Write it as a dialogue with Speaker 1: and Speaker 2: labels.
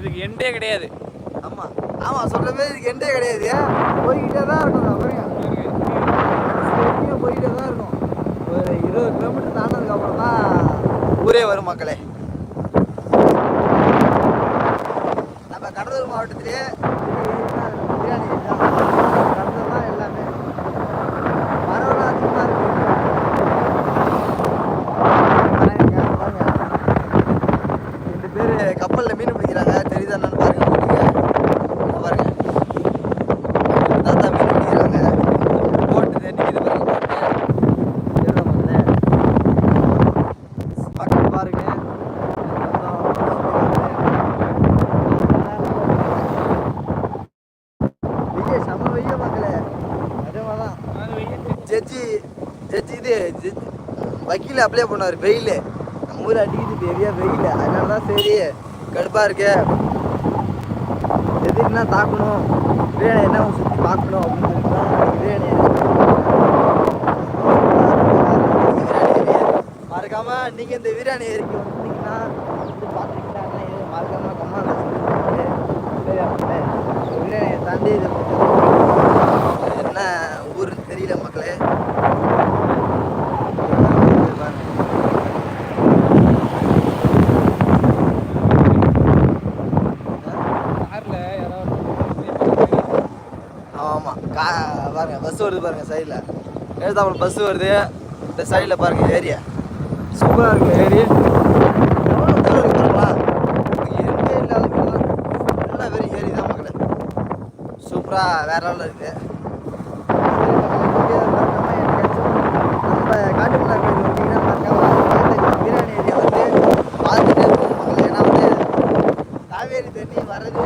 Speaker 1: இதுக்கு எண்டே கிடையாது. ஆமாம் ஆமாம் சொல்கிற மாதிரி இதுக்கு எண்டே கிடையாது. போய்கிட்டே தான் இருக்கும் அப்புறம் போய்கிட்டே தான் இருக்கும் ஒரு இருபது கிலோமீட்டர் தாண்டதுக்கப்புறம் தான் ஊரே வரும் மக்களே. நம்ம கடலூர் மாவட்டத்திலே பிரியாணி கடலூர் எல்லாமே. ஜட்ஜி ஜட்ஜி இது ஜட்ஜி வக்கீல் அப்ளை பண்ணார் வெயில். நம்ம ஊர் அடிக்குது பெரிய வெயில். அதனால தான் சரி கடுப்பாக இருக்கு. என்ன தாக்கணும்? பிரியாணி என்ன சுற்றி பார்க்கணும் அப்படின்னு சொல்லிட்டு பிரியாணி மறக்காம நீங்கள் இந்த பிரியாணி இறக்கி வந்தீங்கன்னா வந்து மறக்காமல் ஆமாம் கா பாருங்கள் பஸ் வருது பாருங்கள் சைடில் எழுதாமல் பஸ் வருது. இந்த சைடில் பாருங்கள் ஏரியா. சூப்பராக இருக்குது ஏரி சூப்பராக வேற லெவலில் இருக்குது காட்டுக்குள்ளே பார்த்தீங்கன்னா பார்க்க பிரியாணி ஏரியா வந்து பார்த்துட்டு ஏன்னா வந்து காவேரி தண்ணி வர்றது